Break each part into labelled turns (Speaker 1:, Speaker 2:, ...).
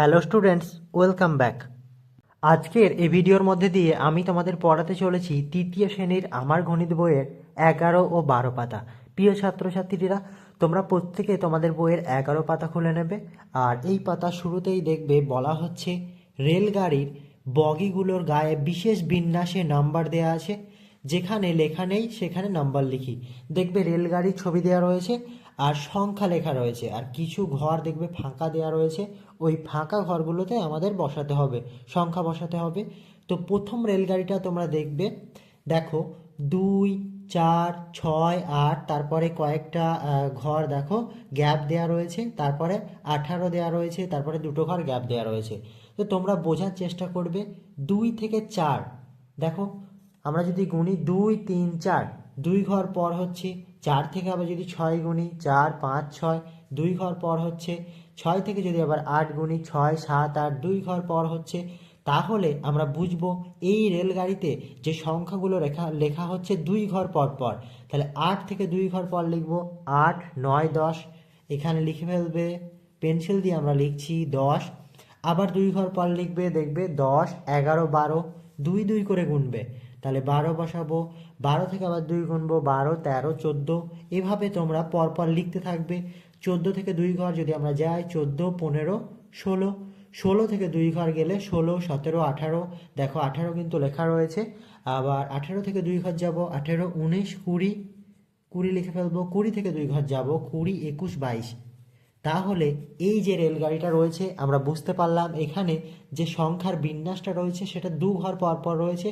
Speaker 1: hello students welcome back আজকের এই ভিডিওর মধ্যে দিয়ে আমি তোমাদের পড়াতে চলেছি তৃতীয় শ্রেণীর আমার গণিত বইয়ের এগারো ও বারো পাতা প্রিয় ছাত্রছাত্রীরা তোমরা প্রত্যেকে তোমাদের বইয়ের এগারো পাতা খুলে নেবে আর এই পাতা শুরুতেই দেখবে বলা হচ্ছে রেলগাড়ির বগিগুলোর গায়ে বিশেষ বিন্যাসে নাম্বার দেয়া আছে যেখানে লেখা নেই সেখানে নাম্বার লিখি দেখবে রেলগাড়ির ছবি দেওয়া রয়েছে আর সংখ্যা লেখা রয়েছে আর কিছু ঘর দেখবে ফাঁকা দেওয়া রয়েছে ওই ফাঁকা ঘরগুলোতে আমাদের বসাতে হবে সংখ্যা বসাতে হবে তো প্রথম রেলগাড়িটা তোমরা দেখবে দেখো দুই চার ছয় আট তারপরে কয়েকটা ঘর দেখো গ্যাপ দেয়া রয়েছে তারপরে আঠারো দেয়া রয়েছে তারপরে দুটো ঘর গ্যাপ দেয়া রয়েছে তো তোমরা বোঝার চেষ্টা করবে দুই থেকে চার দেখো আমরা যদি গুনি দুই তিন চার দুই ঘর পর হচ্ছে চার থেকে আবার যদি ছয় গুণি চার পাঁচ ছয় দুই ঘর পর হচ্ছে ছয় থেকে যদি আবার আট গুণি ছয় সাত আট দুই ঘর পর হচ্ছে তাহলে আমরা বুঝব এই রেলগাড়িতে যে সংখ্যাগুলো রেখা লেখা হচ্ছে দুই ঘর পর পর তাহলে আট থেকে দুই ঘর পর লিখব আট নয় দশ এখানে লিখে ফেলবে পেন্সিল দিয়ে আমরা লিখছি দশ আবার দুই ঘর পর লিখবে দেখবে দশ এগারো বারো দুই দুই করে গুনবে তাহলে বারো বসাবো বারো থেকে আবার দুই গুনবো বারো তেরো চোদ্দো এভাবে তোমরা পরপর লিখতে থাকবে চোদ্দো থেকে দুই ঘর যদি আমরা যাই চোদ্দো পনেরো ষোলো ষোলো থেকে দুই ঘর গেলে ষোলো সতেরো আঠারো দেখো আঠারো কিন্তু লেখা রয়েছে আবার আঠেরো থেকে দুই ঘর যাব আঠেরো উনিশ কুড়ি কুড়ি লিখে ফেলবো কুড়ি থেকে দুই ঘর যাব কুড়ি একুশ বাইশ তাহলে এই যে রেলগাড়িটা রয়েছে আমরা বুঝতে পারলাম এখানে যে সংখ্যার বিন্যাসটা রয়েছে সেটা দু ঘর পরপর রয়েছে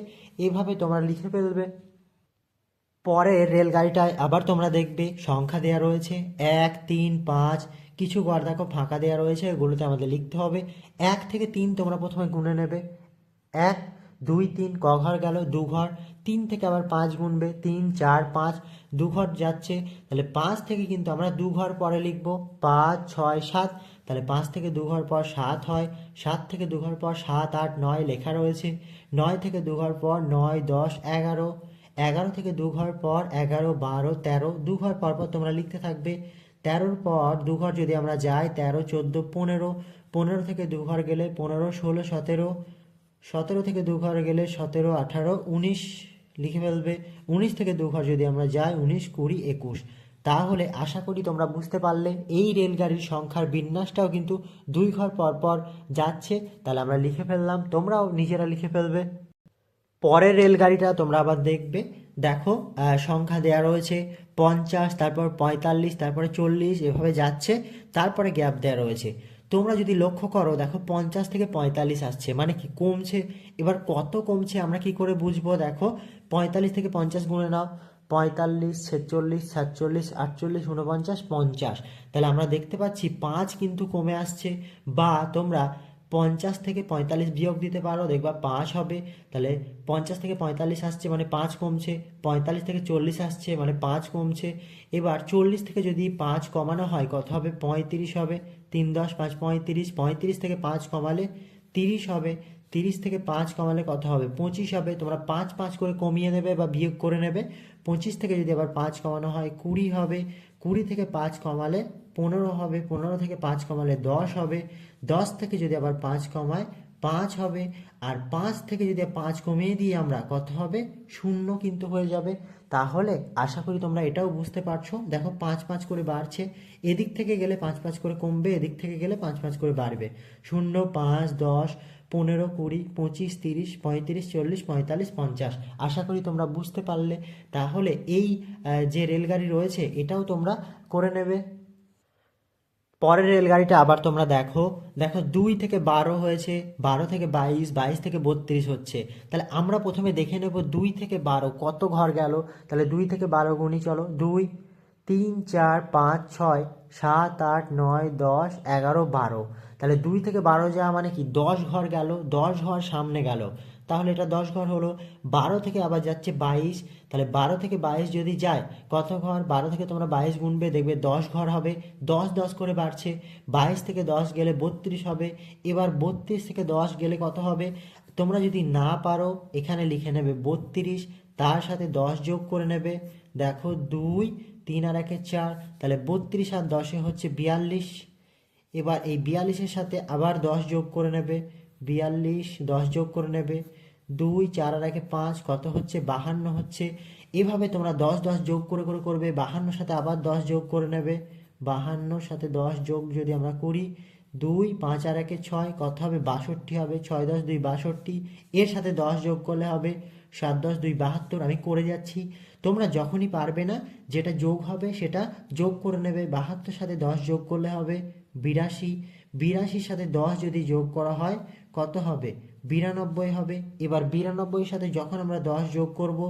Speaker 1: এভাবে তোমরা লিখে ফেলবে পরের রেলগাড়িটায় আবার তোমরা দেখবে সংখ্যা দেওয়া রয়েছে এক তিন পাঁচ কিছু গড় দেখো ফাঁকা দেওয়া রয়েছে এগুলোতে আমাদের লিখতে হবে এক থেকে তিন তোমরা প্রথমে গুনে নেবে এক দুই তিন ক ঘর গেল দু ঘর তিন থেকে আবার পাঁচ গুনবে তিন চার পাঁচ দু ঘর যাচ্ছে তাহলে পাঁচ থেকে কিন্তু আমরা দু ঘর পরে লিখবো পাঁচ ছয় সাত তাহলে পাঁচ থেকে দু ঘর পর সাত হয় সাত থেকে দু ঘর পর সাত আট নয় লেখা রয়েছে নয় থেকে দু ঘর পর নয় দশ এগারো এগারো থেকে দু ঘর পর এগারো বারো তেরো দু ঘর পর পর তোমরা লিখতে থাকবে তেরোর পর দু ঘর যদি আমরা যাই তেরো চোদ্দো পনেরো পনেরো থেকে দু ঘর গেলে পনেরো ষোলো সতেরো সতেরো থেকে দু ঘর গেলে সতেরো আঠারো উনিশ লিখে ফেলবে উনিশ থেকে দু ঘর যদি আমরা যাই উনিশ কুড়ি একুশ তাহলে আশা করি তোমরা বুঝতে পারলে এই রেলগাড়ির সংখ্যার বিন্যাসটাও কিন্তু দুই ঘর পর পর যাচ্ছে তাহলে আমরা লিখে ফেললাম তোমরাও নিজেরা লিখে ফেলবে পরের রেলগাড়িটা তোমরা আবার দেখবে দেখো সংখ্যা দেয়া রয়েছে পঞ্চাশ তারপর পঁয়তাল্লিশ তারপরে চল্লিশ এভাবে যাচ্ছে তারপরে গ্যাপ দেওয়া রয়েছে তোমরা যদি লক্ষ্য করো দেখো পঞ্চাশ থেকে পঁয়তাল্লিশ আসছে মানে কি কমছে এবার কত কমছে আমরা কি করে বুঝবো দেখো পঁয়তাল্লিশ থেকে পঞ্চাশ গুণে নাও পঁয়তাল্লিশ ছেচল্লিশ সাতচল্লিশ আটচল্লিশ উনপঞ্চাশ পঞ্চাশ তাহলে আমরা দেখতে পাচ্ছি পাঁচ কিন্তু কমে আসছে বা তোমরা পঞ্চাশ থেকে পঁয়তাল্লিশ বিয়োগ দিতে পারো দেখবা পাঁচ হবে তাহলে পঞ্চাশ থেকে পঁয়তাল্লিশ আসছে মানে পাঁচ কমছে পঁয়তাল্লিশ থেকে চল্লিশ আসছে মানে পাঁচ কমছে এবার চল্লিশ থেকে যদি পাঁচ কমানো হয় কত হবে পঁয়ত্রিশ হবে তিন দশ পাঁচ পঁয়ত্রিশ পঁয়ত্রিশ থেকে পাঁচ কমালে তিরিশ হবে তিরিশ থেকে পাঁচ কমালে কত হবে পঁচিশ হবে তোমরা পাঁচ পাঁচ করে কমিয়ে নেবে বা বিয়োগ করে নেবে পঁচিশ থেকে যদি আবার পাঁচ কমানো হয় কুড়ি হবে কুড়ি থেকে পাঁচ কমালে পনেরো হবে পনেরো থেকে পাঁচ কমালে দশ হবে দশ থেকে যদি আবার পাঁচ কমায় পাঁচ হবে আর পাঁচ থেকে যদি পাঁচ কমিয়ে দিয়ে আমরা কত হবে শূন্য কিন্তু হয়ে যাবে তাহলে আশা করি তোমরা এটাও বুঝতে পারছো দেখো পাঁচ পাঁচ করে বাড়ছে এদিক থেকে গেলে পাঁচ পাঁচ করে কমবে এদিক থেকে গেলে পাঁচ পাঁচ করে বাড়বে শূন্য পাঁচ দশ পনেরো কুড়ি পঁচিশ তিরিশ পঁয়ত্রিশ চল্লিশ পঁয়তাল্লিশ পঞ্চাশ আশা করি তোমরা বুঝতে পারলে তাহলে এই যে রেলগাড়ি রয়েছে এটাও তোমরা করে নেবে পরের রেলগাড়িটা আবার তোমরা দেখো দেখো দুই থেকে বারো হয়েছে বারো থেকে বাইশ বাইশ থেকে বত্রিশ হচ্ছে তাহলে আমরা প্রথমে দেখে নেব দুই থেকে বারো কত ঘর গেল তাহলে দুই থেকে বারো গুণি চলো দুই তিন চার পাঁচ ছয় সাত আট নয় দশ এগারো বারো তাহলে দুই থেকে বারো যাওয়া মানে কি দশ ঘর গেল দশ ঘর সামনে গেল তাহলে এটা দশ ঘর হলো বারো থেকে আবার যাচ্ছে বাইশ তাহলে বারো থেকে বাইশ যদি যায় কত ঘর বারো থেকে তোমরা বাইশ গুনবে দেখবে দশ ঘর হবে দশ দশ করে বাড়ছে বাইশ থেকে দশ গেলে বত্রিশ হবে এবার বত্রিশ থেকে দশ গেলে কত হবে তোমরা যদি না পারো এখানে লিখে নেবে বত্রিশ তার সাথে দশ যোগ করে নেবে দেখো দুই তিন আর একে চার তাহলে বত্রিশ আর দশে হচ্ছে বিয়াল্লিশ এবার এই বিয়াল্লিশের সাথে আবার দশ যোগ করে নেবে বিয়াল্লিশ দশ যোগ করে নেবে দুই চার আর একে পাঁচ কত হচ্ছে বাহান্ন হচ্ছে এভাবে তোমরা দশ দশ যোগ করে করে করবে বাহান্নর সাথে আবার দশ যোগ করে নেবে বাহান্নর সাথে দশ যোগ যদি আমরা করি দুই পাঁচ আর একে ছয় কত হবে বাষট্টি হবে ছয় দশ দুই বাষট্টি এর সাথে দশ যোগ করলে হবে সাত দশ দুই বাহাত্তর আমি করে যাচ্ছি তোমরা যখনই পারবে না যেটা যোগ হবে সেটা যোগ করে নেবে বাহাত্তর সাথে দশ যোগ করলে হবে বিরাশি বিরাশির সাথে দশ যদি যোগ করা হয় কত হবে বিরানব্বই হবে এবার বিরানব্বইয়ের সাথে যখন আমরা দশ যোগ করব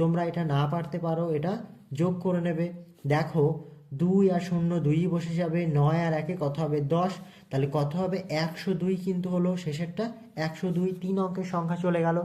Speaker 1: তোমরা এটা না পারতে পারো এটা যোগ করে নেবে দেখো দুই আর শূন্য দুই বসে যাবে নয় আর একে কত হবে দশ তাহলে কত হবে একশো দুই কিন্তু হলো শেষেরটা একশো দুই তিন অঙ্কের সংখ্যা চলে গেল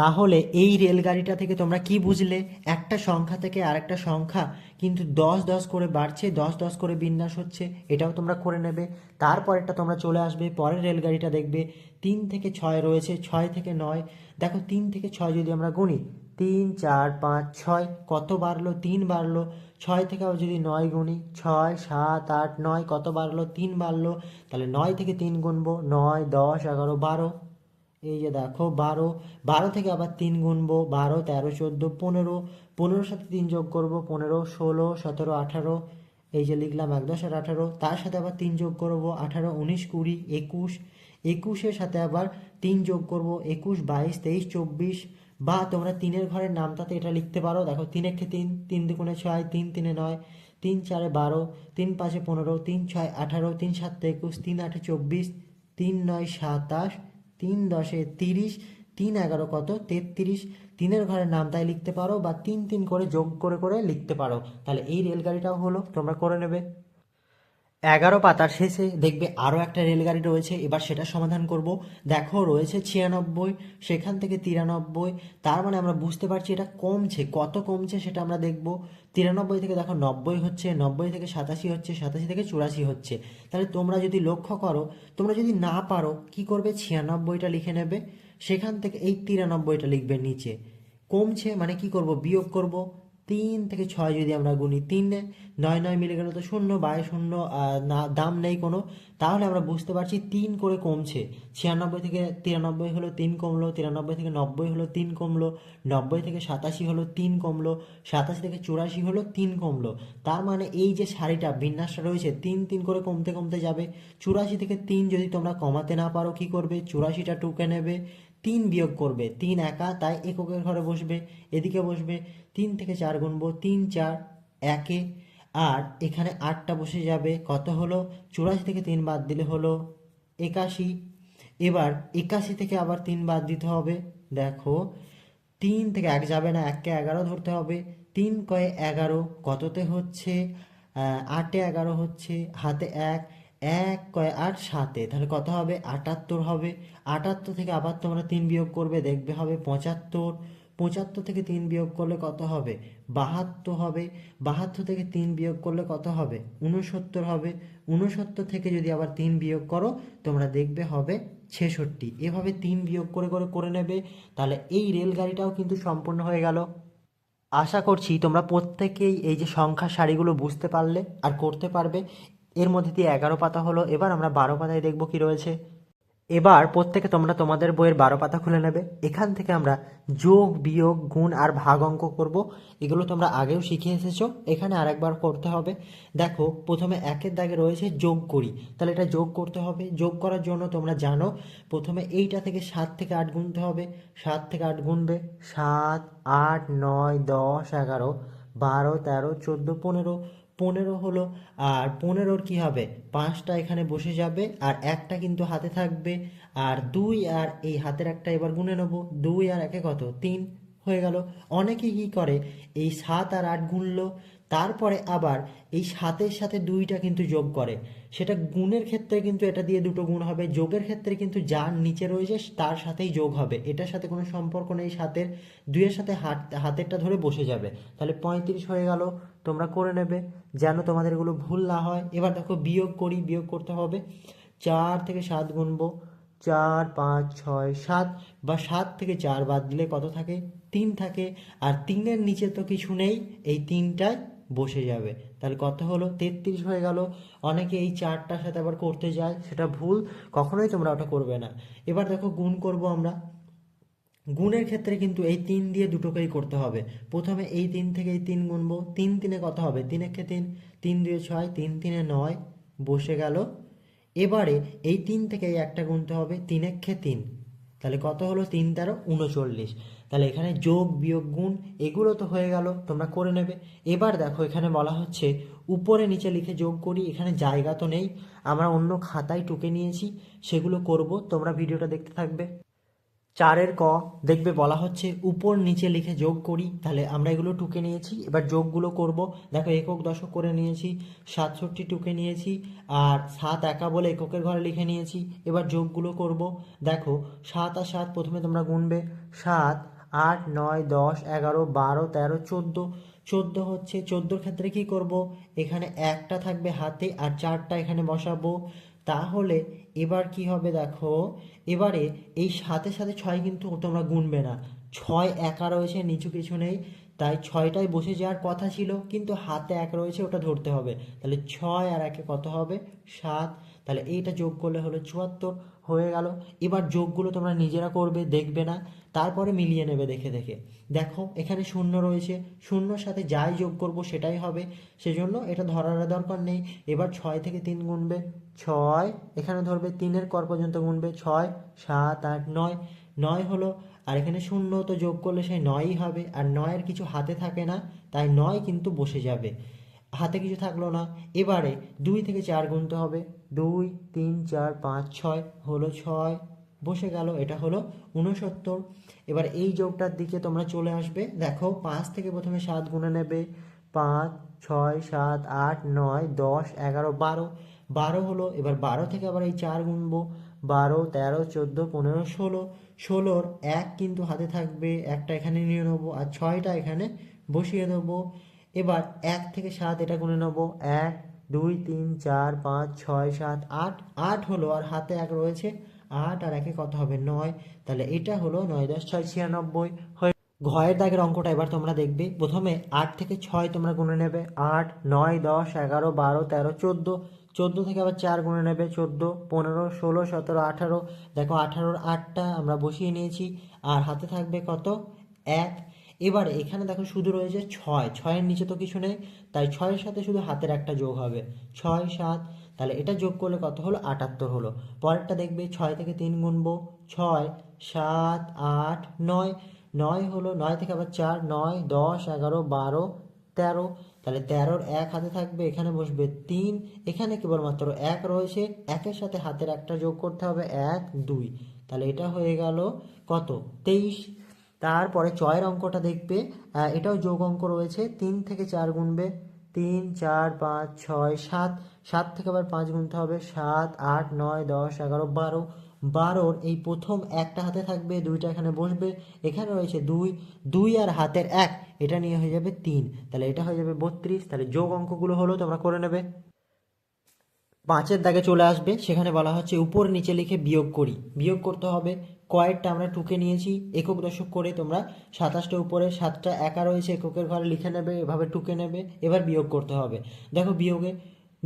Speaker 1: তাহলে এই রেলগাড়িটা থেকে তোমরা কি বুঝলে একটা সংখ্যা থেকে আরেকটা সংখ্যা কিন্তু দশ দশ করে বাড়ছে দশ দশ করে বিন্যাস হচ্ছে এটাও তোমরা করে নেবে তারপরেরটা তোমরা চলে আসবে পরের রেলগাড়িটা দেখবে তিন থেকে ছয় রয়েছে ছয় থেকে নয় দেখো তিন থেকে ছয় যদি আমরা গুনি তিন চার পাঁচ ছয় কত বাড়লো তিন বাড়লো ছয় থেকে যদি নয় গুনি ছয় সাত আট নয় কত বাড়লো তিন বাড়লো তাহলে নয় থেকে তিন গুনবো নয় দশ এগারো বারো এই যে দেখো বারো বারো থেকে আবার তিন গুনবো বারো তেরো চোদ্দো পনেরো পনেরোর সাথে তিন যোগ করব পনেরো ষোলো সতেরো আঠারো এই যে লিখলাম এক দশ আর আঠারো তার সাথে আবার তিন যোগ করব আঠারো উনিশ কুড়ি একুশ একুশের সাথে আবার তিন যোগ করব একুশ বাইশ তেইশ চব্বিশ বা তোমরা তিনের ঘরের নামটাতে এটা লিখতে পারো দেখো তিন একে তিন তিন দুগুণে ছয় তিন তিনে নয় তিন চারে বারো তিন পাঁচে পনেরো তিন ছয় আঠারো তিন সাতটা একুশ তিন আটে চব্বিশ তিন নয় সাতাশ তিন দশে তিরিশ তিন এগারো কত তেত্রিশ তিনের ঘরে নাম তাই লিখতে পারো বা তিন তিন করে যোগ করে করে লিখতে পারো তাহলে এই রেলগাড়িটাও হলো তোমরা করে নেবে এগারো পাতার শেষে দেখবে আরও একটা রেলগাড়ি রয়েছে এবার সেটা সমাধান করব দেখো রয়েছে ছিয়ানব্বই সেখান থেকে তিরানব্বই তার মানে আমরা বুঝতে পারছি এটা কমছে কত কমছে সেটা আমরা দেখব তিরানব্বই থেকে দেখো নব্বই হচ্ছে নব্বই থেকে সাতাশি হচ্ছে সাতাশি থেকে চুরাশি হচ্ছে তাহলে তোমরা যদি লক্ষ্য করো তোমরা যদি না পারো কি করবে ছিয়ানব্বইটা লিখে নেবে সেখান থেকে এই তিরানব্বইটা লিখবে নিচে কমছে মানে কি করব বিয়োগ করব তিন থেকে ছয় যদি আমরা গুনি তিন নয় নয় মিলে গেলে তো শূন্য বাই শূন্য না দাম নেই কোনো তাহলে আমরা বুঝতে পারছি তিন করে কমছে ছিয়ানব্বই থেকে তিরানব্বই হলো তিন কমলো তিরানব্বই থেকে নব্বই হলো তিন কমলো নব্বই থেকে সাতাশি হলো তিন কমলো সাতাশি থেকে চুরাশি হলো তিন কমলো তার মানে এই যে শাড়িটা বিন্যাসটা রয়েছে তিন তিন করে কমতে কমতে যাবে চুরাশি থেকে তিন যদি তোমরা কমাতে না পারো কি করবে চুরাশিটা টুকে নেবে তিন বিয়োগ করবে তিন একা তাই এককের ঘরে বসবে এদিকে বসবে তিন থেকে চার গুনব তিন চার একে আর এখানে আটটা বসে যাবে কত হলো চুরাশি থেকে তিন বাদ দিলে হলো একাশি এবার একাশি থেকে আবার তিন বাদ দিতে হবে দেখো তিন থেকে এক যাবে না এককে এগারো ধরতে হবে তিন কয়ে এগারো কততে হচ্ছে আটে এগারো হচ্ছে হাতে এক এক কয় আট সাতে তাহলে কত হবে আটাত্তর হবে আটাত্তর থেকে আবার তোমরা তিন বিয়োগ করবে দেখবে হবে পঁচাত্তর পঁচাত্তর থেকে তিন বিয়োগ করলে কত হবে বাহাত্তর হবে বাহাত্তর থেকে তিন বিয়োগ করলে কত হবে উনসত্তর হবে উনসত্তর থেকে যদি আবার তিন বিয়োগ করো তোমরা দেখবে হবে ছেষট্টি এভাবে তিন বিয়োগ করে করে করে নেবে তাহলে এই রেলগাড়িটাও কিন্তু সম্পূর্ণ হয়ে গেল আশা করছি তোমরা প্রত্যেকেই এই যে সংখ্যা সারিগুলো বুঝতে পারলে আর করতে পারবে এর মধ্যে দিয়ে এগারো পাতা হলো এবার আমরা বারো পাতায় দেখব কি রয়েছে এবার প্রত্যেকে তোমরা তোমাদের বইয়ের বারো পাতা খুলে নেবে এখান থেকে আমরা যোগ বিয়োগ গুণ আর ভাগ অঙ্ক করব এগুলো তোমরা আগেও শিখে এসেছো এখানে আরেকবার করতে হবে দেখো প্রথমে একের দাগে রয়েছে যোগ করি তাহলে এটা যোগ করতে হবে যোগ করার জন্য তোমরা জানো প্রথমে এইটা থেকে সাত থেকে আট গুনতে হবে সাত থেকে আট গুনবে সাত আট নয় দশ এগারো বারো তেরো চোদ্দো পনেরো পনেরো হলো আর পনেরোর কি হবে পাঁচটা এখানে বসে যাবে আর একটা কিন্তু হাতে থাকবে আর দুই আর এই হাতের একটা এবার গুনে নেবো দুই আর একে কত তিন হয়ে গেল অনেকে কী করে এই সাত আর আট গুনলো তারপরে আবার এই সাতের সাথে দুইটা কিন্তু যোগ করে সেটা গুণের ক্ষেত্রে কিন্তু এটা দিয়ে দুটো গুণ হবে যোগের ক্ষেত্রে কিন্তু যার নিচে রয়েছে তার সাথেই যোগ হবে এটার সাথে কোনো সম্পর্ক নেই সাতের দুইয়ের সাথে হাত হাতেরটা ধরে বসে যাবে তাহলে পঁয়ত্রিশ হয়ে গেল তোমরা করে নেবে যেন তোমাদের এগুলো ভুল না হয় এবার দেখো বিয়োগ করি বিয়োগ করতে হবে চার থেকে সাত গুনবো চার পাঁচ ছয় সাত বা সাত থেকে চার বাদ দিলে কত থাকে তিন থাকে আর তিনের নিচে তো কিছু নেই এই তিনটায় বসে যাবে তাহলে কত হলো তেত্রিশ হয়ে গেল অনেকে এই চারটার সাথে আবার করতে যায় সেটা ভুল কখনোই তোমরা ওটা করবে না এবার দেখো গুণ করব আমরা গুণের ক্ষেত্রে কিন্তু এই তিন দিয়ে দুটোকেই করতে হবে প্রথমে এই তিন থেকে এই তিন গুনবো তিন তিনে কত হবে তিন একে তিন তিন দুয়ে ছয় তিন তিনে নয় বসে গেল এবারে এই তিন থেকে এই একটা গুনতে হবে তিন একে তিন তাহলে কত হলো তিন তেরো উনচল্লিশ তাহলে এখানে যোগ বিয়োগ গুণ এগুলো তো হয়ে গেল তোমরা করে নেবে এবার দেখো এখানে বলা হচ্ছে উপরে নিচে লিখে যোগ করি এখানে জায়গা তো নেই আমরা অন্য খাতায় টুকে নিয়েছি সেগুলো করব তোমরা ভিডিওটা দেখতে থাকবে চারের ক দেখবে বলা হচ্ছে উপর নিচে লিখে যোগ করি তাহলে আমরা এগুলো টুকে নিয়েছি এবার যোগগুলো করব দেখো একক দশক করে নিয়েছি সাতষট্টি টুকে নিয়েছি আর সাত একা বলে এককের ঘরে লিখে নিয়েছি এবার যোগগুলো করব দেখো সাত আর সাত প্রথমে তোমরা গুনবে সাত আট নয় দশ এগারো বারো তেরো চোদ্দো চোদ্দো হচ্ছে চোদ্দোর ক্ষেত্রে কি করব এখানে একটা থাকবে হাতে আর চারটা এখানে বসাবো তাহলে এবার কি হবে দেখো এবারে এই সাথে সাথে ছয় কিন্তু তোমরা গুনবে না ছয় একা রয়েছে নিচু কিছু নেই তাই ছয়টায় বসে যাওয়ার কথা ছিল কিন্তু হাতে এক রয়েছে ওটা ধরতে হবে তাহলে ছয় আর একে কত হবে সাত তাহলে এইটা যোগ করলে হলো চুয়াত্তর হয়ে গেল এবার যোগগুলো তোমরা নিজেরা করবে দেখবে না তারপরে মিলিয়ে নেবে দেখে দেখে দেখো এখানে শূন্য রয়েছে শূন্যর সাথে যাই যোগ করব সেটাই হবে সেজন্য এটা ধরার দরকার নেই এবার ছয় থেকে তিন গুনবে ছয় এখানে ধরবে তিনের কর পর্যন্ত গুনবে ছয় সাত আট নয় নয় হলো আর এখানে শূন্য তো যোগ করলে সেই নয়ই হবে আর নয়ের কিছু হাতে থাকে না তাই নয় কিন্তু বসে যাবে হাতে কিছু থাকলো না এবারে দুই থেকে চার গুনতে হবে দুই তিন চার পাঁচ ছয় হলো ছয় বসে গেল এটা হলো উনসত্তর এবার এই যোগটার দিকে তোমরা চলে আসবে দেখো পাঁচ থেকে প্রথমে সাত গুণে নেবে পাঁচ ছয় সাত আট নয় দশ এগারো বারো বারো হলো এবার বারো থেকে আবার এই চার গুনবো বারো তেরো চোদ্দো পনেরো ষোলো ষোলোর এক কিন্তু হাতে থাকবে একটা এখানে নিয়ে নেবো আর ছয়টা এখানে বসিয়ে দেবো এবার এক থেকে সাত এটা গুনে নেবো এক দুই তিন চার পাঁচ ছয় সাত আট আট হলো আর হাতে এক রয়েছে আট আর একে কত হবে নয় তাহলে এটা হলো নয় দশ ছয় ছিয়ানব্বই হয়ে ঘয়ের দাগের অঙ্কটা এবার তোমরা দেখবে প্রথমে আট থেকে ছয় তোমরা গুনে নেবে আট নয় দশ এগারো বারো তেরো চোদ্দো চোদ্দো থেকে আবার চার গুণে নেবে চোদ্দো পনেরো ষোলো সতেরো আঠারো দেখো আঠারোর আটটা আমরা বসিয়ে নিয়েছি আর হাতে থাকবে কত এক এবার এখানে দেখো শুধু রয়েছে ছয় ছয়ের নিচে তো কিছু নেই তাই ছয়ের সাথে শুধু হাতের একটা যোগ হবে ছয় সাত তাহলে এটা যোগ করলে কত হলো আটাত্তর হলো পরেরটা দেখবে ছয় থেকে তিন গুনবো ছয় সাত আট নয় নয় হলো নয় থেকে আবার চার নয় দশ এগারো বারো তেরো তাহলে তেরোর এক হাতে থাকবে এখানে বসবে তিন এখানে কেবলমাত্র এক রয়েছে একের সাথে হাতের একটা যোগ করতে হবে এক দুই তাহলে এটা হয়ে গেল কত তেইশ তারপরে ছয়ের অঙ্কটা দেখবে এটাও যোগ অঙ্ক রয়েছে তিন থেকে চার গুনবে তিন চার পাঁচ ছয় সাত সাত থেকে আবার পাঁচ গুনতে হবে সাত আট নয় দশ এগারো বারো বারোর এই প্রথম একটা হাতে থাকবে দুইটা এখানে বসবে এখানে রয়েছে দুই দুই আর হাতের এক এটা নিয়ে হয়ে যাবে তিন তাহলে এটা হয়ে যাবে বত্রিশ তাহলে যোগ অঙ্কগুলো হলো তোমরা করে নেবে পাঁচের দাগে চলে আসবে সেখানে বলা হচ্ছে উপর নিচে লিখে বিয়োগ করি বিয়োগ করতে হবে কয়েকটা আমরা টুকে নিয়েছি একক দশক করে তোমরা সাতাশটা উপরে সাতটা একা রয়েছে এককের ঘরে লিখে নেবে এভাবে টুকে নেবে এবার বিয়োগ করতে হবে দেখো বিয়োগে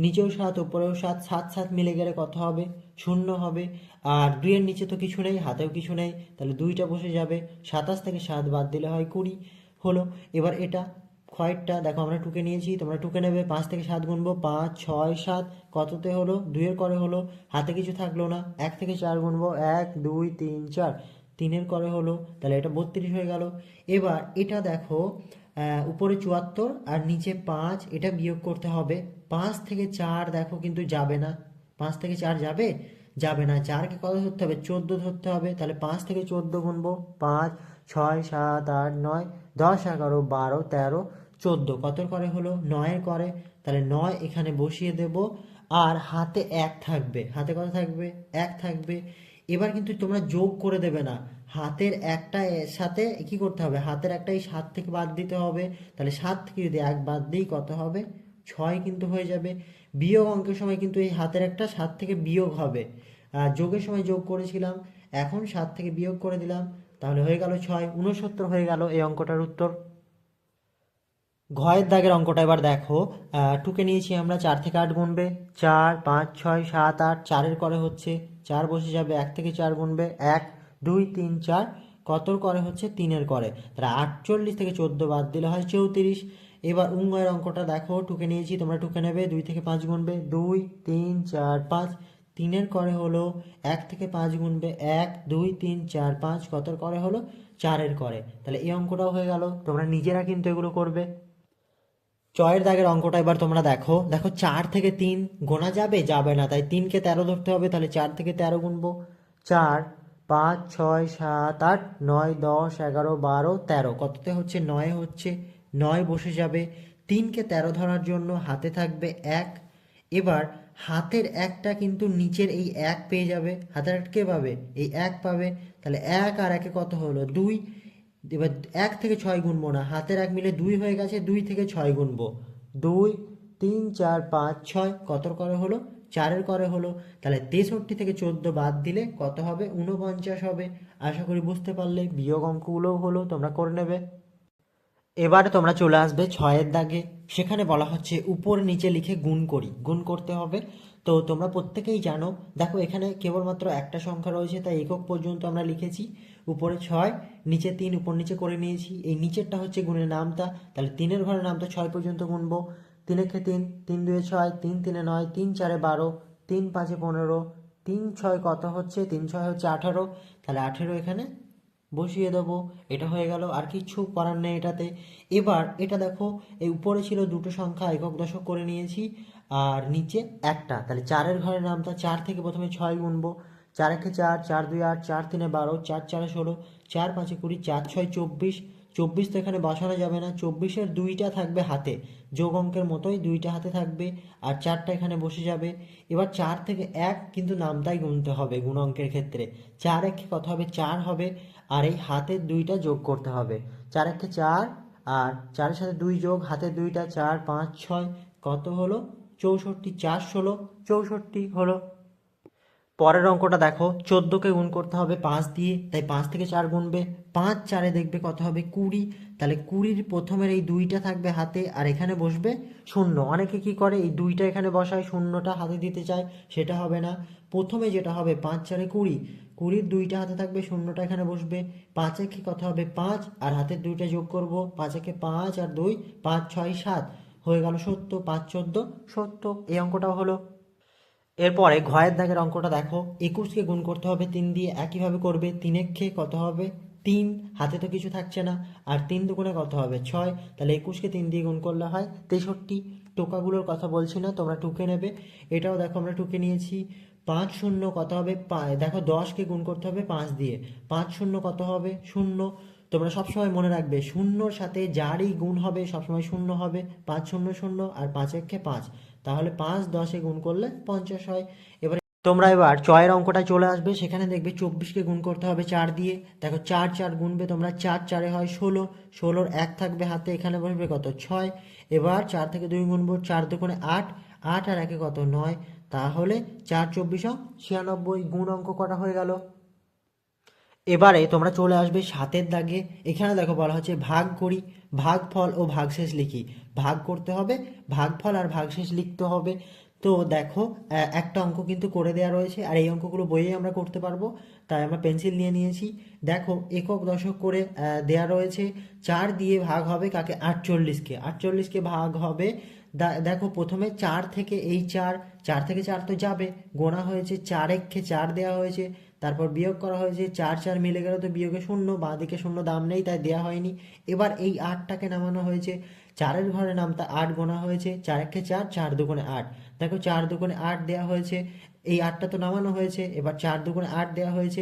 Speaker 1: নিচেও সাত উপরেও সাত সাত সাত মিলে গেলে কত হবে শূন্য হবে আর দুইয়ের নিচে তো কিছু নেই হাতেও কিছু নেই তাহলে দুইটা বসে যাবে সাতাশ থেকে সাত বাদ দিলে হয় কুড়ি হলো এবার এটা খয়েরটা দেখো আমরা টুকে নিয়েছি তোমরা টুকে নেবে পাঁচ থেকে সাত গুনবো পাঁচ ছয় সাত কততে হলো দুইয়ের করে হলো হাতে কিছু থাকলো না এক থেকে চার গুনবো এক দুই তিন চার তিনের করে হলো তাহলে এটা বত্রিশ হয়ে গেল এবার এটা দেখো উপরে চুয়াত্তর আর নিচে পাঁচ এটা বিয়োগ করতে হবে পাঁচ থেকে চার দেখো কিন্তু যাবে না পাঁচ থেকে চার যাবে যাবে না চারকে কত ধরতে হবে চোদ্দো ধরতে হবে তাহলে পাঁচ থেকে চোদ্দো গুনবো পাঁচ ছয় সাত আট নয় দশ এগারো বারো তেরো চোদ্দো কতর করে হলো নয়ের করে তাহলে নয় এখানে বসিয়ে দেব আর হাতে এক থাকবে হাতে কত থাকবে এক থাকবে এবার কিন্তু তোমরা যোগ করে দেবে না হাতের একটা সাথে কি করতে হবে হাতের একটাই সাত থেকে বাদ দিতে হবে তাহলে সাত থেকে যদি এক বাদ দিই কত হবে ছয় কিন্তু হয়ে যাবে বিয়োগ অঙ্কের সময় কিন্তু এই হাতের একটা সাত থেকে বিয়োগ হবে যোগের সময় যোগ করেছিলাম এখন সাত থেকে বিয়োগ করে দিলাম তাহলে হয়ে গেল ছয় উনসত্তর হয়ে গেল এই অঙ্কটার উত্তর ঘয়ের দাগের অঙ্কটা এবার দেখো টুকে নিয়েছি আমরা চার থেকে আট গুনবে চার পাঁচ ছয় সাত আট চারের করে হচ্ছে চার বসে যাবে এক থেকে চার গুনবে এক দুই তিন চার কতর করে হচ্ছে তিনের করে তাহলে আটচল্লিশ থেকে চোদ্দো বাদ দিলে হয় চৌত্রিশ এবার উঙ্গয়ের অঙ্কটা দেখো টুকে নিয়েছি তোমরা টুকে নেবে দুই থেকে পাঁচ গুনবে দুই তিন চার পাঁচ তিনের করে হলো এক থেকে পাঁচ গুনবে এক দুই তিন চার পাঁচ কতর করে হলো চারের করে তাহলে এই অঙ্কটাও হয়ে গেল তোমরা নিজেরা কিন্তু এগুলো করবে চয়ের দাগের অঙ্কটা এবার তোমরা দেখো দেখো চার থেকে তিন গোনা যাবে যাবে না তাই তিনকে তেরো ধরতে হবে তাহলে চার থেকে তেরো গুনবো চার পাঁচ ছয় সাত আট নয় দশ এগারো বারো তেরো কততে হচ্ছে নয় হচ্ছে নয় বসে যাবে তিনকে তেরো ধরার জন্য হাতে থাকবে এক এবার হাতের একটা কিন্তু নিচের এই এক পেয়ে যাবে হাতের আটকে পাবে এই এক পাবে তাহলে এক আর একে কত হলো দুই এবার এক থেকে ছয় গুনবো না হাতের এক মিলে দুই হয়ে গেছে দুই থেকে ছয় গুনবো দুই তিন চার পাঁচ ছয় কত করে হলো চারের করে হলো তাহলে তেষট্টি থেকে চোদ্দো বাদ দিলে কত হবে ঊনপঞ্চাশ হবে আশা করি বুঝতে পারলে বিয়োগ অঙ্কগুলোও হলো তোমরা করে নেবে এবার তোমরা চলে আসবে ছয়ের দাগে সেখানে বলা হচ্ছে উপর নিচে লিখে গুণ করি গুণ করতে হবে তো তোমরা প্রত্যেকেই জানো দেখো এখানে কেবলমাত্র একটা সংখ্যা রয়েছে তাই একক পর্যন্ত আমরা লিখেছি উপরে ছয় নিচে তিন উপর নিচে করে নিয়েছি এই নিচেরটা হচ্ছে গুণের নামটা তাহলে তিনের ঘরের নামটা ছয় পর্যন্ত গুনবো তিন একে তিন তিন দুয়ে ছয় তিন তিনে নয় তিন চারে বারো তিন পাঁচে পনেরো তিন ছয় কত হচ্ছে তিন ছয় হচ্ছে আঠারো তাহলে আঠেরো এখানে বসিয়ে দেবো এটা হয়ে গেল আর কিচ্ছু করার নেই এটাতে এবার এটা দেখো এই উপরে ছিল দুটো সংখ্যা একক দশক করে নিয়েছি আর নিচে একটা তাহলে চারের ঘরে নামটা চার থেকে প্রথমে ছয় গুনবো চার একে চার চার দুই আট চার তিনে বারো চার চারে ষোলো চার পাঁচে কুড়ি চার ছয় চব্বিশ চব্বিশ তো এখানে বাসানো যাবে না চব্বিশের দুইটা থাকবে হাতে যোগ অঙ্কের মতোই দুইটা হাতে থাকবে আর চারটা এখানে বসে যাবে এবার চার থেকে এক কিন্তু নামটাই গুনতে হবে গুণ অঙ্কের ক্ষেত্রে চার একে কত হবে চার হবে আর এই হাতের দুইটা যোগ করতে হবে চার একে চার আর চারের সাথে দুই যোগ হাতে দুইটা চার পাঁচ ছয় কত হলো চৌষট্টি চার ষোলো চৌষট্টি হলো পরের অঙ্কটা দেখো চোদ্দোকে গুণ করতে হবে পাঁচ দিয়ে তাই পাঁচ থেকে চার গুনবে পাঁচ চারে দেখবে কত হবে কুড়ি তাহলে কুড়ির প্রথমের এই দুইটা থাকবে হাতে আর এখানে বসবে শূন্য অনেকে কি করে এই দুইটা এখানে বসায় শূন্যটা হাতে দিতে চায় সেটা হবে না প্রথমে যেটা হবে পাঁচ চারে কুড়ি কুড়ির দুইটা হাতে থাকবে শূন্যটা এখানে বসবে পাঁচে কি কথা হবে পাঁচ আর হাতের দুইটা যোগ করব পাঁচেকে পাঁচ আর দুই পাঁচ ছয় সাত হয়ে গেল সত্য পাঁচ চোদ্দো সত্য এই অঙ্কটাও হলো এরপরে ঘয়ের দাগের অঙ্কটা দেখো একুশকে গুণ করতে হবে তিন দিয়ে একইভাবে করবে তিনে একে কত হবে তিন হাতে তো কিছু থাকছে না আর তিন দুগুণে কত হবে ছয় তাহলে একুশকে তিন দিয়ে গুণ করলে হয় তেষট্টি টোকাগুলোর কথা বলছি না তোমরা টুকে নেবে এটাও দেখো আমরা টুকে নিয়েছি পাঁচ শূন্য কত হবে দেখো দশকে গুণ করতে হবে পাঁচ দিয়ে পাঁচ শূন্য কত হবে শূন্য তোমরা সবসময় মনে রাখবে শূন্যর সাথে যারই গুণ হবে সবসময় শূন্য হবে পাঁচ শূন্য শূন্য আর পাঁচ একে পাঁচ তাহলে পাঁচ দশে গুণ করলে পঞ্চাশ হয় এবারে তোমরা এবার চয়ের অঙ্কটা চলে আসবে সেখানে দেখবে চব্বিশকে গুণ করতে হবে চার দিয়ে দেখো চার চার গুনবে তোমরা চার চারে হয় ষোলো ষোলোর এক থাকবে হাতে এখানে বসবে কত ছয় এবার চার থেকে দুই গুনবো চার দোকানে আট আট আর একে কত নয় তাহলে চার চব্বিশ ছিয়ানব্বই গুণ অঙ্ক কটা হয়ে গেল এবারে তোমরা চলে আসবে সাতের দাগে এখানে দেখো বলা হচ্ছে ভাগ করি ভাগফল ও ভাগশেষ লিখি ভাগ করতে হবে ভাগফল আর ভাগশেষ লিখতে হবে তো দেখো একটা অঙ্ক কিন্তু করে দেওয়া রয়েছে আর এই অঙ্কগুলো বইয়ে আমরা করতে পারবো তাই আমরা পেন্সিল নিয়ে নিয়েছি দেখো একক দশক করে দেয়া রয়েছে চার দিয়ে ভাগ হবে কাকে আটচল্লিশকে আটচল্লিশকে ভাগ হবে দেখো প্রথমে চার থেকে এই চার চার থেকে চার তো যাবে গোনা হয়েছে চার একে চার দেওয়া হয়েছে তারপর বিয়োগ করা হয়েছে চার চার মিলে গেলে তো বিয়োগে শূন্য বাঁ দিকে শূন্য দাম নেই তাই দেওয়া হয়নি এবার এই আটটাকে নামানো হয়েছে চারের ঘরে নামতা আট গোনা হয়েছে চার একে চার চার দুগুণে আট দেখো চার দুগুণে আট দেওয়া হয়েছে এই আটটা তো নামানো হয়েছে এবার চার দুগুণে আট দেওয়া হয়েছে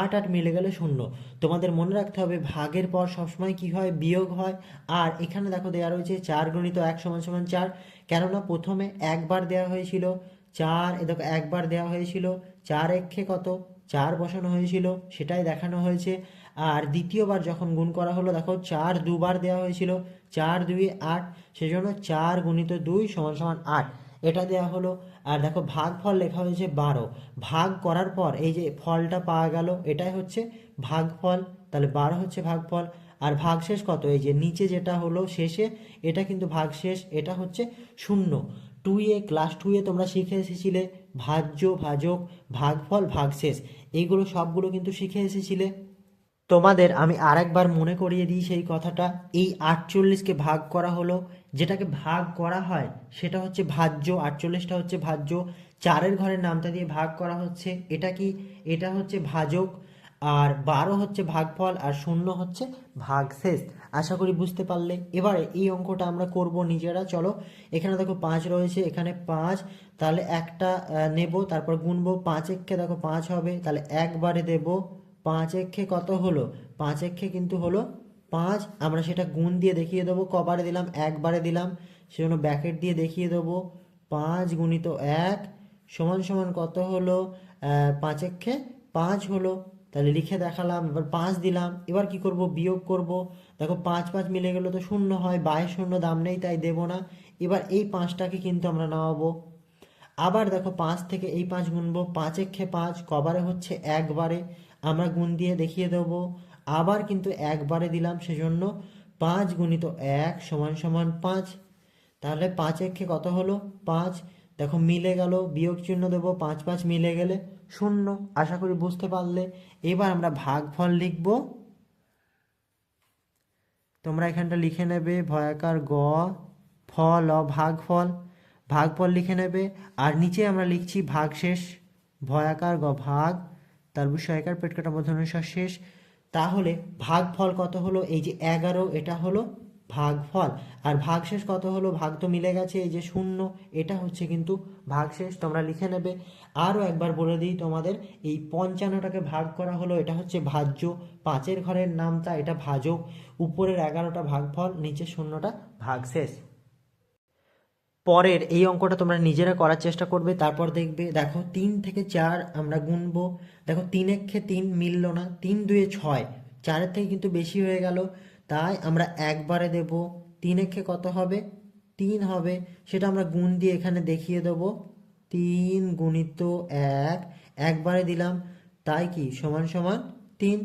Speaker 1: আট আট মিলে গেলে শূন্য তোমাদের মনে রাখতে হবে ভাগের পর সবসময় কি হয় বিয়োগ হয় আর এখানে দেখো দেওয়া রয়েছে চার গণিত এক সমান সমান চার কেননা প্রথমে একবার দেওয়া হয়েছিল চার এ দেখো একবার দেওয়া হয়েছিল চার এক্ষে কত চার বসানো হয়েছিল সেটাই দেখানো হয়েছে আর দ্বিতীয়বার যখন গুণ করা হলো দেখো চার দুবার দেওয়া হয়েছিল চার দুই আট সেজন্য চার গুণিত দুই সমান সমান আট এটা দেওয়া হলো আর দেখো ভাগ ফল লেখা হয়েছে বারো ভাগ করার পর এই যে ফলটা পাওয়া গেল এটাই হচ্ছে ভাগ ফল তাহলে বারো হচ্ছে ভাগ ফল আর ভাগশেষ কত এই যে নিচে যেটা হলো শেষে এটা কিন্তু ভাগশেষ এটা হচ্ছে শূন্য টু এ ক্লাস টু এ তোমরা শিখে এসেছিলে ভাজ্য ভাজক ভাগফল ভাগশেষ এইগুলো সবগুলো কিন্তু শিখে এসেছিলে তোমাদের আমি আরেকবার মনে করিয়ে দিই সেই কথাটা এই আটচল্লিশকে ভাগ করা হলো যেটাকে ভাগ করা হয় সেটা হচ্ছে ভাজ্য আটচল্লিশটা হচ্ছে ভাজ্য চারের ঘরের নামটা দিয়ে ভাগ করা হচ্ছে এটা কি এটা হচ্ছে ভাজক আর বারো হচ্ছে ভাগফল আর শূন্য হচ্ছে ভাগশেষ আশা করি বুঝতে পারলে এবারে এই অঙ্কটা আমরা করব নিজেরা চলো এখানে দেখো পাঁচ রয়েছে এখানে পাঁচ তাহলে একটা নেব তারপর গুনবো পাঁচ এক্ষে দেখো পাঁচ হবে তাহলে একবারে দেব পাঁচ এক্ষে কত হলো পাঁচ এক্ষে কিন্তু হলো পাঁচ আমরা সেটা গুণ দিয়ে দেখিয়ে দেবো কবারে দিলাম একবারে দিলাম সেজন্য ব্যাকেট দিয়ে দেখিয়ে দেবো পাঁচ গুণিত এক সমান সমান কত হলো পাঁচ এক্ষে পাঁচ হলো তাহলে লিখে দেখালাম এবার পাঁচ দিলাম এবার কি করব বিয়োগ করব দেখো পাঁচ পাঁচ মিলে গেলে তো শূন্য হয় বায়ে শূন্য দাম নেই তাই দেবো না এবার এই পাঁচটাকে কিন্তু আমরা নামাবো আবার দেখো পাঁচ থেকে এই পাঁচ গুনবো পাঁচ খে পাঁচ কবারে হচ্ছে একবারে আমরা গুণ দিয়ে দেখিয়ে দেব আবার কিন্তু একবারে দিলাম সেজন্য পাঁচ গুণিত এক সমান সমান পাঁচ তাহলে পাঁচ খে কত হলো পাঁচ দেখো মিলে গেল বিয়োগ চিহ্ন দেবো পাঁচ পাঁচ মিলে গেলে শূন্য আশা করি বুঝতে পারলে এবার আমরা ভাগফল লিখব তোমরা এখানটা লিখে নেবে ভয়াকার গ ফল অ ভাগফল ভাগফল লিখে নেবে আর নিচে আমরা লিখছি ভাগশেষ ভয়াকার গ ভাগ তার বিষয়কার পেটকাটা মধ্যনুসার শেষ তাহলে ভাগফল কত হলো এই যে এগারো এটা হলো ভাগফল আর ভাগশেষ কত হলো ভাগ তো মিলে গেছে এই যে শূন্য এটা হচ্ছে কিন্তু ভাগশেষ তোমরা লিখে নেবে আরও একবার বলে দিই তোমাদের এই পঞ্চান্নটাকে ভাগ করা হলো এটা হচ্ছে ভাজ্য পাঁচের ঘরের নামটা এটা ভাজক উপরের এগারোটা ভাগফল নিচে শূন্যটা ভাগশেষ পরের এই অঙ্কটা তোমরা নিজেরা করার চেষ্টা করবে তারপর দেখবে দেখো তিন থেকে চার আমরা গুনবো দেখো তিন এক্ষে তিন মিলল না তিন দুয়ে ছয় চারের থেকে কিন্তু বেশি হয়ে গেল তাই আমরা একবারে দেব তিন এক্ষে কত হবে তিন হবে সেটা আমরা গুণ দিয়ে এখানে দেখিয়ে দেব তিন গুণিত এক একবারে দিলাম তাই কি সমান সমান তিন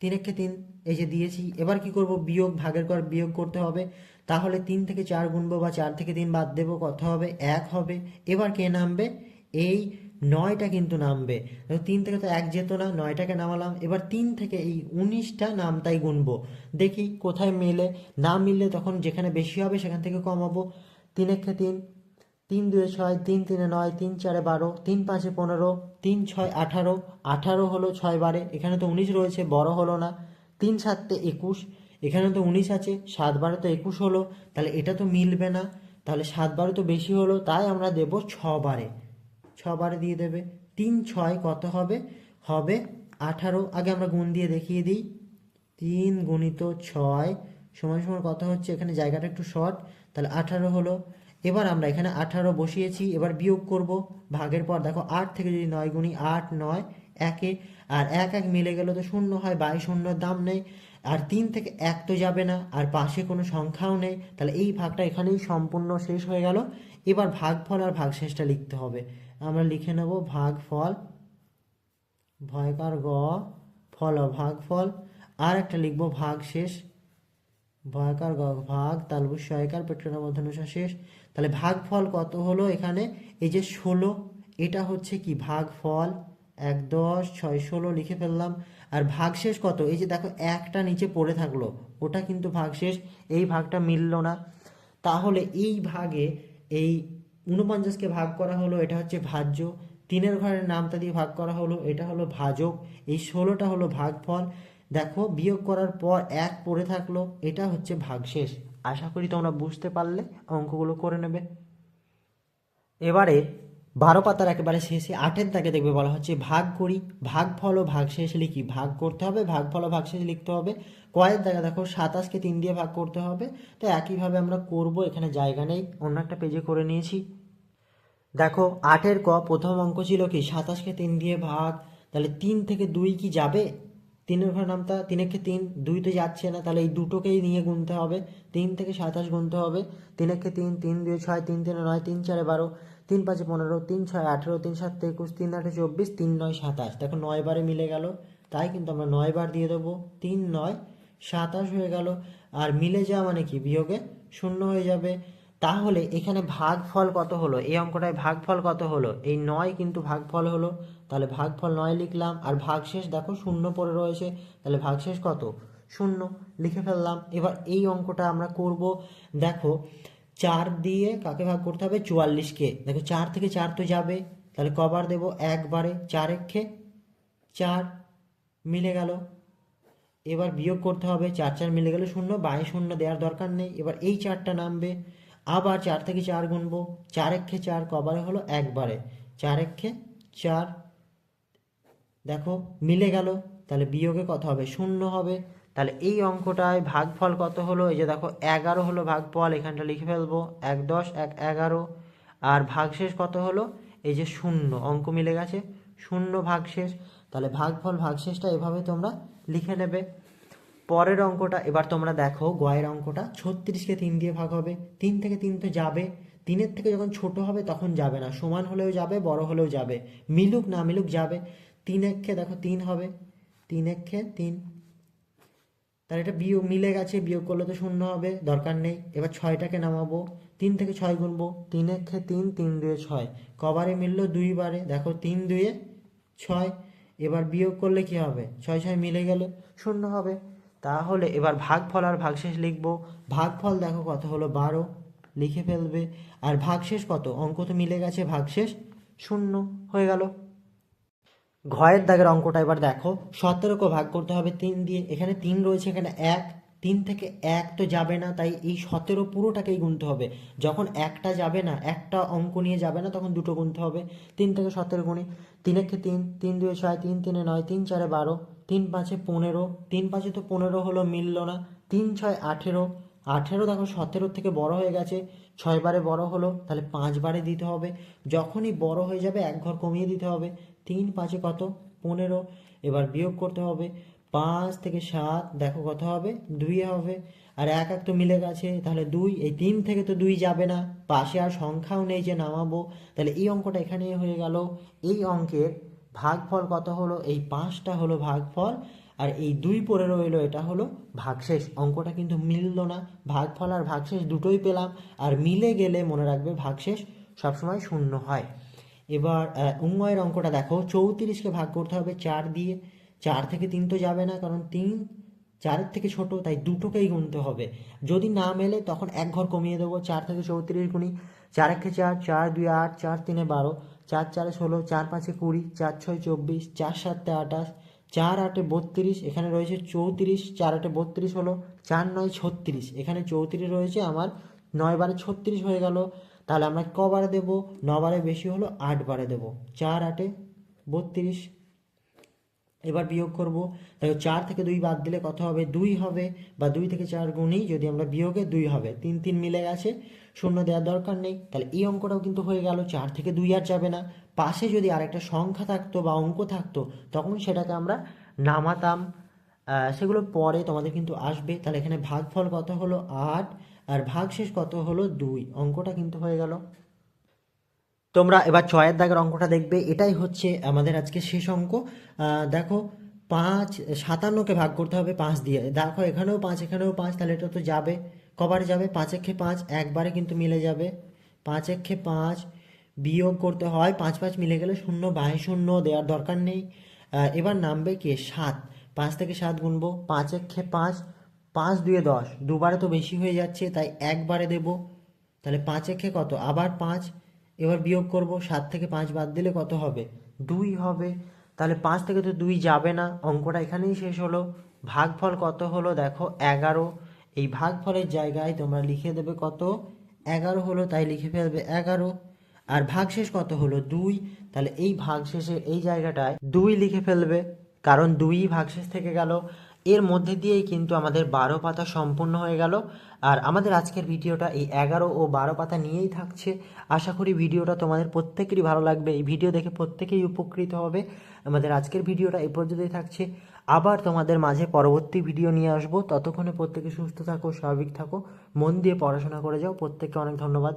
Speaker 1: তিন একে তিন এই যে দিয়েছি এবার কি করব বিয়োগ ভাগের কর বিয়োগ করতে হবে তাহলে তিন থেকে চার গুণবো বা চার থেকে তিন বাদ দেবো কত হবে এক হবে এবার কে নামবে এই নয়টা কিন্তু নামবে তিন থেকে তো এক যেত না নয়টাকে নামালাম এবার তিন থেকে এই উনিশটা নামতাই গুনবো দেখি কোথায় মেলে না মিললে তখন যেখানে বেশি হবে সেখান থেকে কমাবো তিন একে তিন তিন দুয়ে ছয় তিন তিনে নয় তিন চারে বারো তিন পাঁচে পনেরো তিন ছয় আঠারো আঠারো হলো ছয় বারে এখানে তো উনিশ রয়েছে বড় হলো না তিন সাততে একুশ এখানে তো উনিশ আছে সাত বারে তো একুশ হলো তাহলে এটা তো মিলবে না তাহলে সাত বারে তো বেশি হলো তাই আমরা দেব ছ বারে ছবার দিয়ে দেবে তিন ছয় কত হবে হবে আঠারো আগে আমরা গুণ দিয়ে দেখিয়ে দিই তিন গুণিত ছয় সময় সময় কত হচ্ছে এখানে জায়গাটা একটু শর্ট তাহলে আঠারো হলো এবার আমরা এখানে আঠারো বসিয়েছি এবার বিয়োগ করব ভাগের পর দেখো আট থেকে যদি নয় গুণি আট নয় একে আর এক এক মিলে গেলে তো শূন্য হয় বাই শূন্যর দাম নেই আর তিন থেকে এক তো যাবে না আর পাশে কোনো সংখ্যাও নেই তাহলে এই ভাগটা এখানেই সম্পূর্ণ শেষ হয়ে গেল এবার ভাগফল আর ভাগ শেষটা লিখতে হবে আমরা লিখে নেব ভাগফল ভয়কার গ ফল ভাগফল আর একটা লিখব ভাগ শেষ ভয়কার গ ভাগ তালবু সয়কার পেট্রোনা মধ্যনুষা শেষ তাহলে ভাগফল কত হলো এখানে এই যে ষোলো এটা হচ্ছে কি ভাগফল এক দশ ছয় ষোলো লিখে ফেললাম আর ভাগশেষ কত এই যে দেখো একটা নিচে পড়ে থাকলো ওটা কিন্তু ভাগশেষ এই ভাগটা মিলল না তাহলে এই ভাগে এই উনপঞ্চাশকে ভাগ করা হলো এটা হচ্ছে ভাজ্য তিনের ঘরের নামটা দিয়ে ভাগ করা হলো এটা হলো ভাজক এই ষোলোটা হলো ভাগফল দেখো বিয়োগ করার পর এক পড়ে থাকলো এটা হচ্ছে ভাগশেষ আশা করি তোমরা বুঝতে পারলে অঙ্কগুলো করে নেবে এবারে বারো পাতার একেবারে শেষে আটের দাগে দেখবে বলা হচ্ছে ভাগ করি ভাগ ফল ও ভাগ শেষ লিখি ভাগ করতে হবে ভাগ ফল ও ভাগ শেষ লিখতে হবে কয়ের দাগে দেখো সাতাশকে তিন দিয়ে ভাগ করতে হবে তো একইভাবে আমরা করব এখানে জায়গা নেই অন্য একটা পেজে করে নিয়েছি দেখো আটের ক প্রথম অঙ্ক ছিল কি সাতাশকে তিন দিয়ে ভাগ তাহলে তিন থেকে দুই কি যাবে তিনের ঘর নামতা তিনেককে তিন দুই তো যাচ্ছে না তাহলে এই দুটোকেই নিয়ে গুনতে হবে তিন থেকে সাতাশ গুনতে হবে তিনেককে তিন তিন দুই ছয় তিন তিন নয় তিন চারে বারো তিন পাঁচে পনেরো তিন ছয় আঠেরো তিন সাত একুশ তিন আটে চব্বিশ তিন নয় সাতাশ দেখো নয় বারে মিলে গেল তাই কিন্তু আমরা নয় বার দিয়ে দেবো তিন নয় সাতাশ হয়ে গেল আর মিলে যাওয়া মানে কি বিয়োগে শূন্য হয়ে যাবে তাহলে এখানে ভাগফল কত হলো এই অঙ্কটায় ভাগফল কত হলো এই নয় কিন্তু ভাগফল হলো তাহলে ভাগফল নয় লিখলাম আর ভাগশেষ দেখো শূন্য পড়ে রয়েছে তাহলে ভাগশেষ কত শূন্য লিখে ফেললাম এবার এই অঙ্কটা আমরা করব দেখো চার দিয়ে কাকে ভাগ করতে হবে চুয়াল্লিশকে দেখো চার থেকে চার তো যাবে তাহলে কবার দেব একবারে চার এক্ষে চার মিলে গেল এবার বিয়োগ করতে হবে চার চার মিলে গেলে শূন্য বাই শূন্য দেওয়ার দরকার নেই এবার এই চারটা নামবে আবার চার থেকে চার গুনবো চার এক্ষে চার কবারে হলো একবারে চার এক্ষে চার দেখো মিলে গেল তাহলে বিয়োগে কত হবে শূন্য হবে তাহলে এই অঙ্কটায় ভাগফল কত হলো এই যে দেখো এগারো হলো ভাগফল এখানটা লিখে ফেলবো এক দশ এক এগারো আর ভাগশেষ কত হলো এই যে শূন্য অঙ্ক মিলে গেছে শূন্য ভাগশেষ তাহলে ভাগফল ভাগশেষটা এভাবে তোমরা লিখে নেবে পরের অঙ্কটা এবার তোমরা দেখো গয়ের অঙ্কটা ছত্রিশকে তিন দিয়ে ভাগ হবে তিন থেকে তিন তো যাবে তিনের থেকে যখন ছোট হবে তখন যাবে না সমান হলেও যাবে বড় হলেও যাবে মিলুক না মিলুক যাবে তিন এককে দেখো তিন হবে তিন এককে তিন তাহলে এটা বিয়োগ মিলে গেছে বিয়োগ করলে তো শূন্য হবে দরকার নেই এবার ছয়টাকে নামাবো তিন থেকে ছয় গুনবো তিন একে তিন তিন দুয়ে ছয় কবারে মিললো দুইবারে দেখো তিন দুয়ে ছয় এবার বিয়োগ করলে কি হবে ছয় ছয় মিলে গেলে শূন্য হবে তাহলে এবার ভাগফল আর ভাগশেষ লিখবো ভাগফল দেখো কত হলো বারো লিখে ফেলবে আর ভাগশেষ কত অঙ্ক তো মিলে গেছে ভাগশেষ শূন্য হয়ে গেল ঘয়ের দাগের অঙ্কটা এবার দেখো সতেরোকে ভাগ করতে হবে তিন দিয়ে এখানে তিন রয়েছে এখানে এক তিন থেকে এক তো যাবে না তাই এই সতেরো পুরোটাকেই গুনতে হবে যখন একটা যাবে না একটা অঙ্ক নিয়ে যাবে না তখন দুটো গুনতে হবে তিন থেকে সতেরো গুণে তিন একে তিন তিন দুয়ে ছয় তিন তিনে নয় তিন চারে বারো তিন পাঁচে পনেরো তিন পাঁচে তো পনেরো হলো মিলল না তিন ছয় আঠেরো আঠেরো দেখো সতেরোর থেকে বড় হয়ে গেছে ছয়বারে বড় হলো তাহলে পাঁচবারে দিতে হবে যখনই বড় হয়ে যাবে এক ঘর কমিয়ে দিতে হবে তিন পাঁচে কত পনেরো এবার বিয়োগ করতে হবে পাঁচ থেকে সাত দেখো কত হবে দুই হবে আর এক এক তো মিলে গেছে তাহলে দুই এই তিন থেকে তো দুই যাবে না পাশে আর সংখ্যাও নেই যে নামাবো তাহলে এই অঙ্কটা এখানে হয়ে গেল এই অঙ্কের ভাগফল কত হলো এই পাঁচটা হলো ভাগফল আর এই দুই পরে রইলো এটা হলো ভাগশেষ অঙ্কটা কিন্তু মিলল না ভাগফল আর ভাগশেষ দুটোই পেলাম আর মিলে গেলে মনে রাখবে ভাগশেষ সবসময় শূন্য হয় এবার উন্ময়ের অঙ্কটা দেখো চৌত্রিশকে ভাগ করতে হবে চার দিয়ে চার থেকে তিন তো যাবে না কারণ তিন চারের থেকে ছোট তাই দুটোকেই গুনতে হবে যদি না মেলে তখন এক ঘর কমিয়ে দেবো চার থেকে চৌত্রিশ গুণি চার একে চার চার দুই আট চার তিনে বারো চার চারে ষোলো চার পাঁচে কুড়ি চার ছয় চব্বিশ চার সাতে আঠাশ চার আটে বত্রিশ এখানে রয়েছে চৌত্রিশ চার আটে বত্রিশ হলো চার নয় ছত্রিশ এখানে চৌত্রিশ রয়েছে আমার নয় বারে ছত্রিশ হয়ে গেল তাহলে আমরা কবারে দেব নবারে বেশি হলো আটবারে দেব চার আটে বত্রিশ এবার বিয়োগ করব দেখো চার থেকে দুই বাদ দিলে কত হবে দুই হবে বা দুই থেকে চার গুণই যদি আমরা বিয়োগে দুই হবে তিন তিন মিলে গেছে শূন্য দেওয়ার দরকার নেই তাহলে এই অঙ্কটাও কিন্তু হয়ে গেল চার থেকে দুই আর যাবে না পাশে যদি আরেকটা সংখ্যা থাকতো বা অঙ্ক থাকতো তখন সেটাকে আমরা নামাতাম সেগুলো পরে তোমাদের কিন্তু আসবে তাহলে এখানে ভাগফল কত হলো আট আর ভাগশেষ কত হলো দুই অঙ্কটা কিন্তু হয়ে গেল তোমরা এবার ছয়ের দাগের অঙ্কটা দেখবে এটাই হচ্ছে আমাদের আজকে শেষ অঙ্ক দেখো পাঁচ সাতান্নকে ভাগ করতে হবে পাঁচ দিয়ে দেখো এখানেও পাঁচ এখানেও পাঁচ তাহলে এটা তো যাবে কবার যাবে পাঁচ একে পাঁচ একবারে কিন্তু মিলে যাবে পাঁচ একে পাঁচ বিয়োগ করতে হয় পাঁচ পাঁচ মিলে গেলে শূন্য বাই শূন্য দেওয়ার দরকার নেই এবার নামবে কে সাত পাঁচ থেকে সাত গুনবো পাঁচ একে পাঁচ পাঁচ দুয়ে দশ দুবারে তো বেশি হয়ে যাচ্ছে তাই একবারে দেব তাহলে পাঁচ একে কত আবার পাঁচ এবার বিয়োগ করব সাত থেকে পাঁচ বাদ দিলে কত হবে দুই হবে তাহলে পাঁচ থেকে তো দুই যাবে না অঙ্কটা এখানেই শেষ হলো ভাগফল কত হলো দেখো এগারো এই ভাগফলের জায়গায় তোমরা লিখে দেবে কত এগারো হলো তাই লিখে ফেলবে এগারো আর ভাগশেষ কত হলো দুই তাহলে এই ভাগশেষের এই জায়গাটায় দুই লিখে ফেলবে কারণ দুই ভাগশেষ থেকে গেল এর মধ্যে দিয়েই কিন্তু আমাদের বারো পাতা সম্পূর্ণ হয়ে গেল আর আমাদের আজকের ভিডিওটা এই এগারো ও বারো পাতা নিয়েই থাকছে আশা করি ভিডিওটা তোমাদের প্রত্যেকেরই ভালো লাগবে এই ভিডিও দেখে প্রত্যেকেই উপকৃত হবে আমাদের আজকের ভিডিওটা এই পর্যন্তই থাকছে আবার তোমাদের মাঝে পরবর্তী ভিডিও নিয়ে আসবো ততক্ষণে প্রত্যেকে সুস্থ থাকো স্বাভাবিক থাকো মন দিয়ে পড়াশোনা করে যাও প্রত্যেককে অনেক ধন্যবাদ